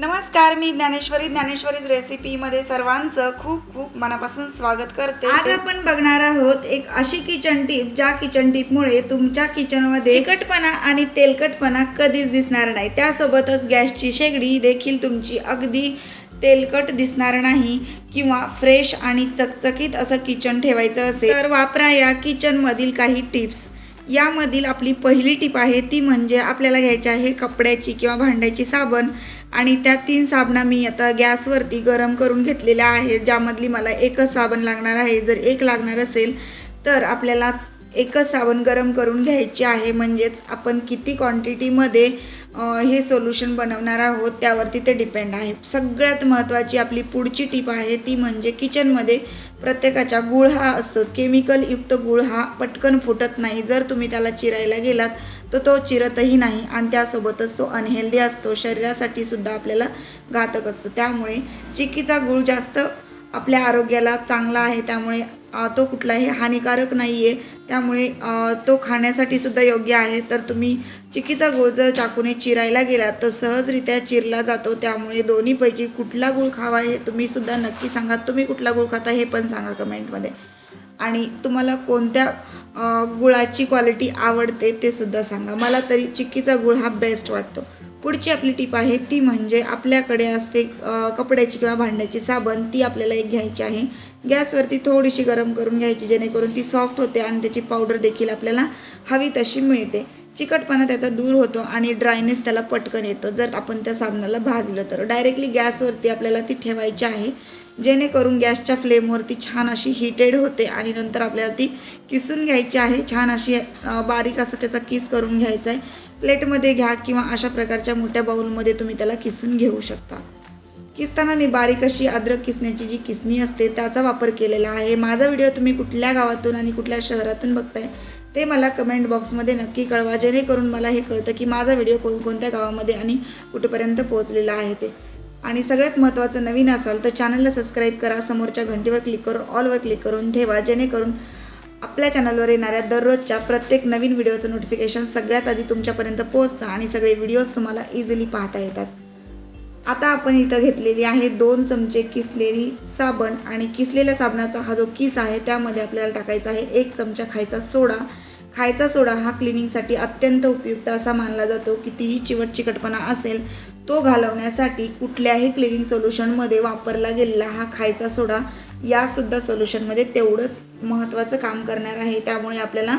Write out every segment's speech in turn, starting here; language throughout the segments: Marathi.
नमस्कार मी ज्ञानेश्वरी. ज्ञानेश्वरीज रेसिपीमध्ये सर्वांचं खूप खूप मनापासून स्वागत करते. आज आपण बघणार आहोत एक अशी किचन टीप ज्या किचन टीपमुळे तुमच्या किचनमध्ये चिकटपणा आणि तेलकटपणा कधीच दिसणार नाही. त्यासोबतच गॅसची शेगडी देखील तुमची अगदी तेलकट दिसणार नाही किंवा फ्रेश आणि चकचकीत असं किचन ठेवायचं असेल तर वापरा या किचनमधील काही टिप्स यामधील आपली पहिली टीप आहे ती म्हणजे आपल्याला घ्यायची आहे कपड्याची किंवा भांड्याची साबण. आणि त्या तीन साबणा मी आता गॅसवरती गरम करून घेतलेल्या आहेत ज्यामधली मला एकच साबण लागणार आहे. जर एक लागणार असेल तर आपल्याला एकच साबण गरम करून घ्यायची आहे. म्हणजेच आपण किती क्वांटिटीमध्ये हे सोल्युशन बनवणार आहोत त्यावरती ते डिपेंड आहे. सगळ्यात महत्त्वाची आपली पुढची टीप आहे ती म्हणजे किचनमध्ये प्रत्येकाच्या गुळ हा असतोच. केमिकलयुक्त गुळ हा पटकन फुटत नाही. जर तुम्ही त्याला चिरायला गेलात तर तो चिरतही नाही आणि त्यासोबतच तो अनहेल्दी असतो. शरीरासाठी सुद्धा आपल्याला घातक असतो. त्यामुळे चिक्कीचा गुळ जास्त आपल्या आरोग्याला चांगला आहे. त्यामुळे तो कुठलाही हानिकारक नाही आहे त्यामुळे तो खाण्यासाठी सुद्धा योग्य आहे. तर तुम्ही चिक्कीचा गूळ जर चाकूने चिरायला गेलात तर सहजरित्या चिरला जातो. त्यामुळे दोन्हीपैकी कुठला गूळ खावा हे तुम्ही सुद्धा नक्की सांगा. तुम्ही कुठला गूळ खाता हे पण सांगा कमेंटमध्ये. आणि तुम्हाला कोणत्या गुळाची क्वालिटी आवडते ते सुद्धा सांगा. मला तरी चिक्कीचा गुळ हा बेस्ट वाटतो. पुढची आपली टीप आहे ती म्हणजे आपल्याकडे असते कपड्याची किंवा भांड्याची साबण ती आपल्याला एक घ्यायची आहे. गॅसवरती थोडीशी गरम करून घ्यायची जेणेकरून ती सॉफ्ट होते आणि त्याची पावडर देखील आपल्याला हवी तशी मिळते. चिकटपणा त्याचा दूर होतो आणि ड्रायनेस त्याला पटकन येतो. जर आपण त्या साबणाला भाजलं तर. डायरेक्टली गॅसवरती आपल्याला ती ठेवायची आहे. जेणेकरून गॅसच्या फ्लेमवरती छान अशी हिटेड होते आणि नंतर आपल्याला ती किसून घ्यायची आहे. छान अशी बारीक असं त्याचा किस करून घ्यायचा आहे. प्लेटमध्ये घ्या किंवा अशा प्रकारच्या मोठ्या बाऊलमध्ये तुम्ही त्याला किसून घेऊ शकता. किसताना मी बारीक अशी अद्रक किसण्याची जी किसणी असते त्याचा वापर केलेला आहे. माझा व्हिडिओ तुम्ही कुठल्या गावातून आणि कुठल्या शहरातून बघताय ते मला कमेंट बॉक्समध्ये नक्की कळवा जेणेकरून मला हे कळतं की माझा व्हिडिओ कोणकोणत्या गावामध्ये आणि कुठेपर्यंत पोहोचलेला आहे ते. आणि सगळ्यात महत्त्वाचं नवीन असाल तर चॅनलला सबस्क्राईब करा समोरच्या घंटीवर क्लिक करून ऑलवर क्लिक करून ठेवा जेणेकरून आपल्या चॅनलवर येणाऱ्या दररोजच्या प्रत्येक नवीन व्हिडिओचं नोटिफिकेशन सगळ्यात आधी तुमच्यापर्यंत पोहोचतं आणि सगळे व्हिडिओज तुम्हाला इझिली पाहता येतात. आता आपण इथं घेतलेली आहे दोन चमचे किसलेली साबण आणि किसलेल्या साबणाचा हा जो किस आहे त्यामध्ये आपल्याला टाकायचा आहे एक चमचा खायचा सोडा. खायचा सोडा हा क्लिनिंगसाठी अत्यंत उपयुक्त असा मानला जातो. कितीही चिवट चिकटपणा असेल तो घालवण्यासाठी कुठल्याही क्लिनिंग सोल्युशनमध्ये वापरला गेलेला हा खायचा सोडा यासुद्धा सोल्युशनमध्ये तेवढंच महत्त्वाचं काम करणार आहे. त्यामुळे आपल्याला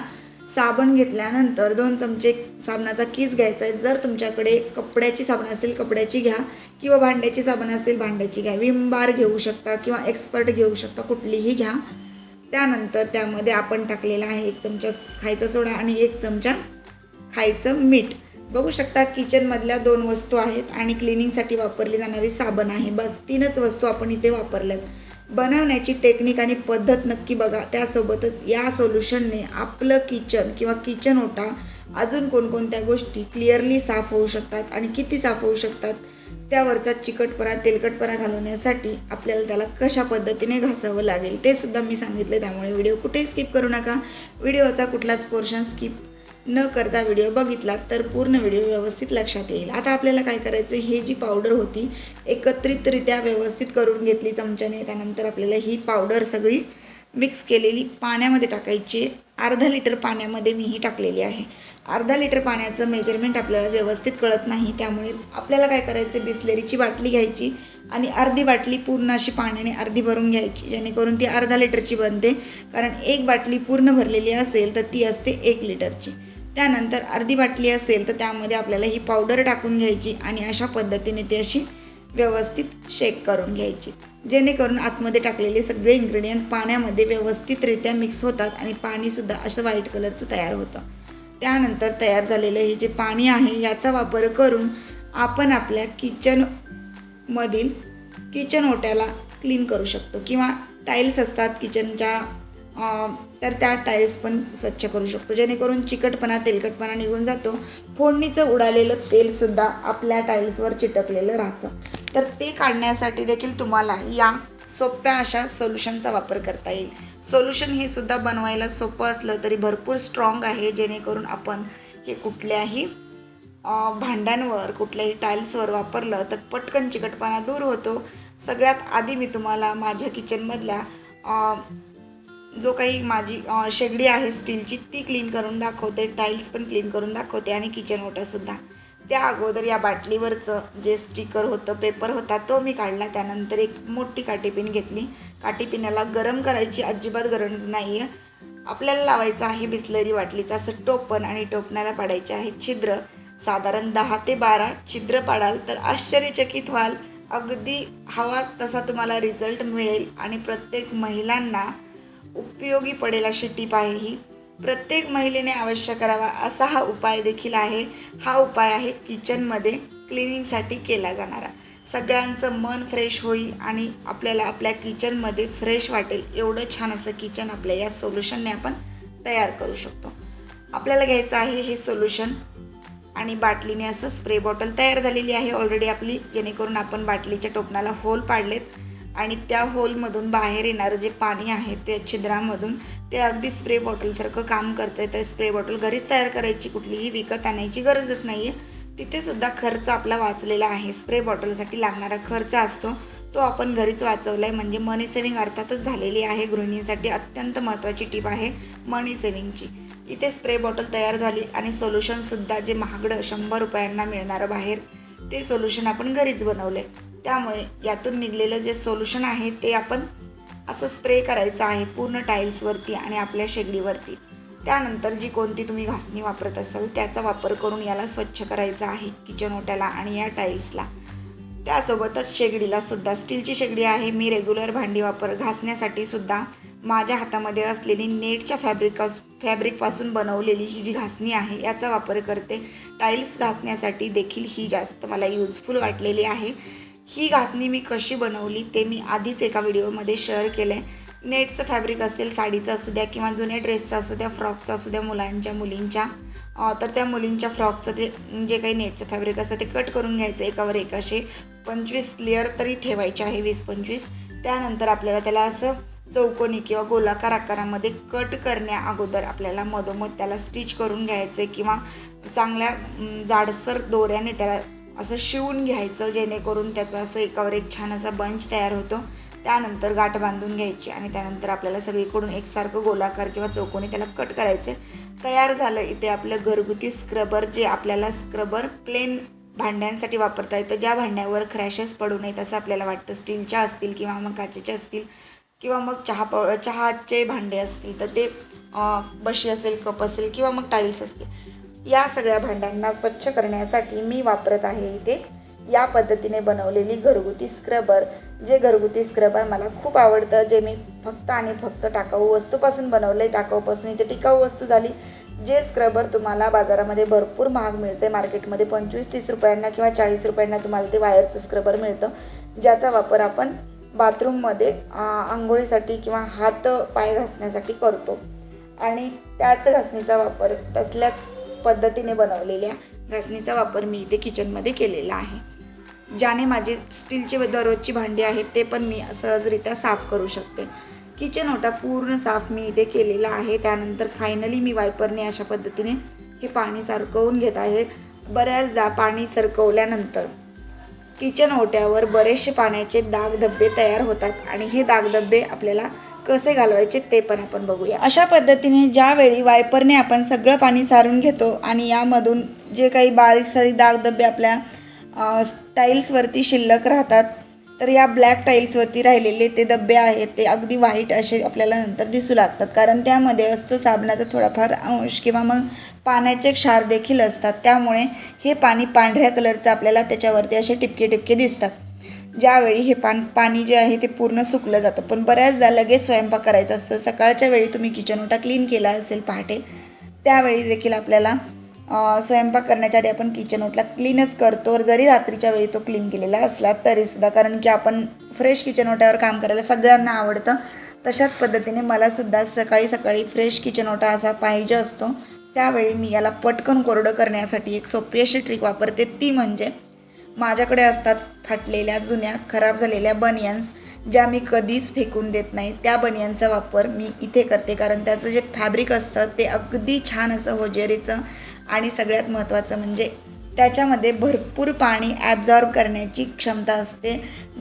साबण घेतल्यानंतर दोन चमचे साबणाचा किस घ्यायचा आहे. जर तुमच्याकडे कपड्याची साबण असेल कपड्याची घ्या. किंवा भांड्याची साबण असेल भांड्याची घ्या. विम बार घेऊ शकता किंवा एक्सपर्ट घेऊ शकता कुठलीही घ्या. त्यानंतर त्यामध्ये आपण टाकलेला आहे एक चमचा खायचा सोडा आणि एक चमचा खायचं मीठ. बघू शकता किचनमधल्या दोन वस्तू आहेत आणि क्लिनिंगसाठी वापरली जाणारी साबण आहे. बस तीनच वस्तू आपण इथे वापरल्यात. बनवण्याची टेक्निक आणि पद्धत नक्की बघा. त्यासोबतच या सोल्युशनने आपलं किचन किंवा किचन ओटा अजून कोणकोणत्या गोष्टी क्लिअरली साफ होऊ शकतात आणि किती साफ होऊ शकतात त्यावरचा चिकटपणा तेलकटपणा घालवण्यासाठी आपल्याला त्याला कशा पद्धतीने घासावं लागेल ते सुद्धा मी सांगितले त्यामुळे व्हिडिओ कुठेही स्किप करू नका. व्हिडिओचा कुठलाच पोर्शन स्किप न करता व्हिडिओ बघितला तर पूर्ण व्हिडिओ व्यवस्थित लक्षात येईल. आता आपल्याला काय करायचं हे जी पावडर होती एकत्रितरित्या व्यवस्थित करून घेतली चमच्याने. त्यानंतर आपल्याला ही पावडर सगळी मिक्स केलेली पाण्यामध्ये टाकायची अर्धा लिटर पाण्यामध्ये मी ही टाकलेली आहे. अर्धा लिटर पाण्याचं मेजरमेंट आपल्याला व्यवस्थित कळत नाही. त्यामुळे आपल्याला काय करायचं बिस्लेरीची बाटली घ्यायची आणि अर्धी बाटली पूर्ण अशी पाण्याने अर्धी भरून घ्यायची जेणेकरून ती अर्धा लिटरची बनते. कारण एक बाटली पूर्ण भरलेली असेल तर ती असते एक लिटरची त्यानंतर अर्धी बाटली असेल तर त्यामध्ये आपल्याला ही पावडर टाकून घ्यायची आणि अशा पद्धतीने ती अशी व्यवस्थित शेक करून घ्यायची. जेणेकरून आतमध्ये टाकलेले सगळे इन्ग्रेडियंट पाण्यामध्ये व्यवस्थितरित्या मिक्स होतात आणि पाणीसुद्धा असं व्हाईट कलरचं तयार होतं. त्यानंतर तयार झालेलं हे जे पाणी आहे याचा वापर करून आपण आपल्या किचनमधील किचन ओट्याला क्लीन करू शकतो. किंवा टाईल्स असतात किचनच्या तर त्या टाईल्स पण स्वच्छ करू शकतो. जेणेकरून चिकटपणा तेलकटपणा निघून जातो. फोडणीचं उडालेलं तेलसुद्धा आपल्या टाईल्सवर चिटकलेलं राहतं. तर ते काढण्यासाठी देखील तुम्हाला या सोप्या अशा सोल्युशनचा वापर करता येईल. सोल्युशन हे सुद्धा बनवायला सोपं असलं तरी भरपूर स्ट्रॉंग आहे. जेणेकरून आपण हे कुठल्याही भांड्यांवर कुठल्याही टाईल्सवर वापरलं तर पटकन चिकटपणा दूर होतो. सगळ्यात आधी मी तुम्हाला माझ्या किचनमधल्या जो काही माझी शेगडी आहे स्टीलची ती क्लीन करून दाखवते. टाईल्स पण क्लीन करून दाखवते आणि किचन ओटासुद्धा त्या अगोदर या बाटलीवरचं जे स्टिकर होतं पेपर होता तो मी काढला. त्यानंतर एक मोठी काटीपिन घेतली. काटीपिनाला गरम करायची अजिबात गरज नाही आहे आपल्याला लावायचं आहे बिसलरी बाटलीचं असं टोपण आणि टोपणाला पाडायचे आहे छिद्र. साधारण दहा ते बारा छिद्र पाडाल तर आश्चर्यचकित व्हाल. अगदी हवा तसा तुम्हाला रिझल्ट मिळेल. आणि प्रत्येक महिलांना उपयोगी पडेल अशी टीप आहे ही. प्रत्येक महिलेने अवश्य करावा असा हा उपाय देखील आहे. हा उपाय आहे किचनमध्ये क्लिनिंगसाठी केला जाणारा. सगळ्यांचं मन फ्रेश होईल आणि आपल्याला आपल्या किचनमध्ये फ्रेश वाटेल. एवढं छान असं किचन आपल्या या सोल्युशनने आपण तयार करू शकतो. आपल्याला घ्यायचं आहे हे सोल्युशन. आणि बाटलीने असं स्प्रे बॉटल तयार झालेली आहे ऑलरेडी आपली. जेणेकरून आपण बाटलीच्या टोपणाला होल पाडलेत. आणि त्या होलमधून बाहेर येणारं जे पाणी आहे ते छिद्रामधून ते अगदी स्प्रे बॉटलसारखं काम करतं तर स्प्रे बॉटल घरीच तयार करायची कुठलीही विकत आणायची गरजच नाही आहे तिथेसुद्धा खर्च आपला वाचलेला आहे. स्प्रे बॉटलसाठी लागणारा खर्च असतो तो आपण घरीच वाचवला आहे म्हणजे मनी सेविंग अर्थातच झालेली आहे. गृहिणींसाठी अत्यंत महत्त्वाची टीप आहे मनी सेविंगची इथे स्प्रे बॉटल तयार झाली आणि सोल्युशनसुद्धा जे महागडं शंभर रुपयांना मिळणारं बाहेर ते सोल्युशन आपण घरीच बनवलं आहे त्यामुळे यातून निघलेलं जे सोल्युशन आहे ते आपण असं स्प्रे करायचं आहे पूर्ण टाईल्सवरती आणि आपल्या शेगडीवरती. त्यानंतर जी कोणती तुम्ही घासणी वापरत असाल त्याचा वापर करून याला स्वच्छ करायचा आहे किचन ओट्याला आणि या टाईल्सला त्यासोबतच शेगडीला सुद्धा स्टीलची शेगडी आहे मी रेग्युलर भांडी वापर घासण्यासाठी सुद्धा माझ्या हातामध्ये असलेली नेटच्या फॅब्रिक फॅब्रिकपासून बनवलेली ही जी घासणी आहे याचा वापर करते. टाईल्स घासण्यासाठी देखील ही जास्त मला यूजफुल वाटलेली आहे. ही घासणी मी कशी बनवली ते मी आधीच एका व्हिडिओमध्ये शेअर केलं आहे नेटचं फॅब्रिक असेल साडीचं असू द्या किंवा जुन्या ड्रेसचं असू द्या फ्रॉकचं असू द्या मुलांच्या मुलींच्या तर त्या मुलींच्या फ्रॉकचं ते जे काही नेटचं फॅब्रिक असतं ते कट करून घ्यायचं एकावर एक असे पंचवीस लेअर तरी ठेवायचे आहे वीस पंचवीस. त्यानंतर आपल्याला त्याला असं चौकोनी किंवा गोलाकार आकारामध्ये कट करण्या अगोदर आपल्याला मधोमध त्याला स्टिच करून घ्यायचे किंवा चांगल्या जाडसर दोऱ्याने त्याला असं शिवून घ्यायचं जेणेकरून त्याचं असं एकावर एक छान असा बंच तयार होतो. त्यानंतर गाठ बांधून घ्यायची आणि त्यानंतर आपल्याला सगळीकडून एकसारखं गोलाकार किंवा चौकोनी त्याला कट करायचे. तयार झालं इथे आपलं घरगुती स्क्रबर जे आपल्याला स्क्रबर प्लेन भांड्यांसाठी वापरता येतं ज्या भांड्यावर क्रॅशेस पडू नयेत असं आपल्याला वाटतं. स्टीलच्या असतील किंवा मग काचेच्या असतील किंवा मग चहा प चहाचे भांडे असतील तर ते बशी असेल कप असेल किंवा मग टाईल्स असतील. या सगळ्या भांड्यांना स्वच्छ करण्यासाठी मी वापरत आहे इथे. या पद्धतीने बनवलेली घरगुती स्क्रबर जे घरगुती स्क्रबर मला खूप आवडतं जे मी फक्त आणि फक्त टाकाऊ वस्तूपासून बनवले टाकाऊपासून इथे टिकाऊ वस्तू झाली. जे स्क्रबर तुम्हाला बाजारामध्ये भरपूर महाग मिळते. मार्केटमध्ये पंचवीस तीस रुपयांना किंवा चाळीस रुपयांना तुम्हाला ते वायरचं स्क्रबर मिळतं. ज्याचा वापर आपण बाथरूममध्ये आंघोळीसाठी किंवा हात पाय घासण्यासाठी करतो. आणि त्याच घासणीचा वापर तसल्याच पद्धतीने बनवलेल्या घासणीचा वापर मी इथे किचनमध्ये केलेला आहे. ज्याने माझे स्टीलचे दररोजची भांडी आहेत ते पण मी सहजरित्या साफ करू शकते. किचन ओटा पूर्ण साफ मी इथे केलेला आहे. त्यानंतर फायनली मी वायपरने अशा पद्धतीने हे पाणी सरकवून घेत आहे. बऱ्याचदा पाणी सरकवल्यानंतर किचन ओट्यावर बरेचसे पाण्याचे दाग धब्बे तयार होतात आणि हे दाग धब्बे आपल्याला कसे घालवायचे ते पण आपण बघूया. अशा पद्धतीने ज्यावेळी वायपरने आपण सगळं पाणी सारून घेतो आणि यामधून जे काही बारीक सारीक दागधबे आपल्या टाईल्सवरती शिल्लक राहतात तर या ब्लॅक टाईल्सवरती राहिलेले ते धब्बे आहेत ते अगदी व्हाईट असे आपल्याला नंतर दिसू लागतात. कारण त्यामध्ये असतो साबणाचा थोडाफार अंश किंवा मग पाण्याचे क्षार देखील असतात. त्यामुळे हे पाणी पांढऱ्या कलरचं आपल्याला त्याच्यावरती असे टिपके टिपके दिसतात. ज्यावेळी हे पान पाणी जे आहे ते पूर्ण सुकलं जातं. पण बऱ्याचदा लगेच स्वयंपाक करायचा असतो. सकाळच्या वेळी तुम्ही किचन ओटा क्लीन केला असेल पहाटे त्यावेळी देखील आपल्याला स्वयंपाक करण्याच्या आधी आपण किचन ओटला क्लीनच करतो. जरी रात्रीच्या वेळी तो क्लीन केलेला असला तरीसुद्धा कारण की आपण फ्रेश किचन ओट्यावर काम करायला सगळ्यांना आवडतं. तशाच पद्धतीने मलासुद्धा सकाळी सकाळी फ्रेश किचन ओटा असा पाहिजे असतो. त्यावेळी मी याला पटकन कोरडं करण्यासाठी एक सोपी अशी ट्रिक वापरते. ती म्हणजे माझ्याकडे असतात फाटलेल्या जुन्या खराब झालेल्या बनियन्स ज्या मी कधीच फेकून देत नाही. त्या बनियनचा वापर मी इथे करते कारण त्याचं जे फॅब्रिक असतं ते अगदी छान असं होजेरीचं आणि सगळ्यात महत्त्वाचं म्हणजे त्याच्यामध्ये भरपूर पाणी ॲब्झॉर्ब करण्याची क्षमता असते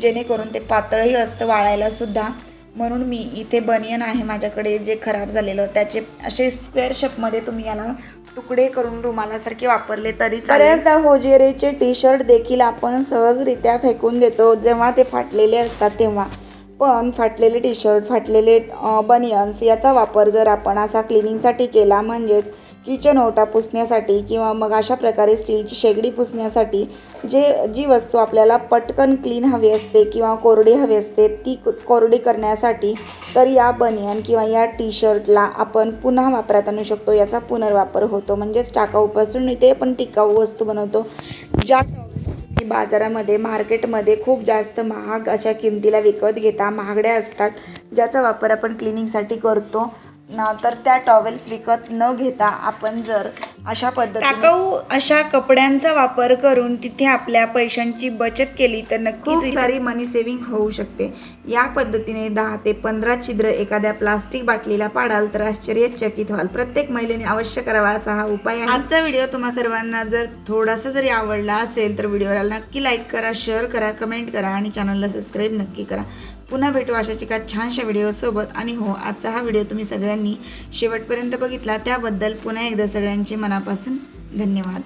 जेणेकरून ते पातळही असतं वाळायला सुद्धा. म्हणून मी इथे बनियन आहे माझ्याकडे जे खराब झालेलं. त्याचे असे स्क्वेअर शेपमध्ये तुम्ही याला तुकडे करून रुमालासारखे वापरले तरी बऱ्याचदा होजेरेचे टी शर्ट देखील आपण सहजरित्या फेकून देतो जेव्हा ते फाटलेले असतात तेव्हा. पण फाटलेले टी शर्ट फाटलेले बनियन्स याचा वापर जर आपण असा क्लिनिंगसाठी केला म्हणजेच किचन ओटा पुसण्यासाठी किंवा मग अशा प्रकारे स्टीलची शेगडी पुसण्यासाठी जे जी वस्तू आपल्याला पटकन क्लीन हवी असते किंवा कोरडी हवी असते ती क- कोरडी करण्यासाठी तर या बनियन किंवा या टी शर्टला आपण पुन्हा वापरात आणू शकतो. याचा पुनर्वापर होतो. म्हणजेच टाकाऊपासून इथे पण टिकाऊ वस्तू बनवतो. ज्या बाजारामध्ये मार्केटमध्ये खूप जास्त महाग अशा किमतीला विकत घेता महागड्या असतात. ज्याचा वापर आपण क्लिनिंगसाठी करतो. न तर त्या टॉवेल्स विकत न घेता आपण जर अशा पद्धतीने टाकाऊ अशा कपड्यांचा वापर करून तिथे आपल्या पैशांची बचत केली तर नक्कीच खूप सारी मनी सेव्हिंग होऊ शकते. या पद्धतीने दहा ते पंधरा छिद्र एखाद्या प्लास्टिक बाटलीला पाडाल तर आश्चर्यचकित व्हाल. प्रत्येक महिलेने अवश्य करावा असा हा उपाय आहे. आजचा व्हिडिओ तुम्हा सर्वांना जर थोडासा जरी आवडला असेल तर व्हिडिओला नक्की लाईक करा शेअर करा कमेंट करा आणि चॅनलला सबस्क्राईब नक्की करा. पुन्हा भेटू अशाच एका छानशा व्हिडिओसोबत. आणि हो आजचा हा व्हिडिओ तुम्ही सगळ्यांनी शेवटपर्यंत बघितला. त्याबद्दल पुन्हा एकदा सगळ्यांचे मनापासून धन्यवाद.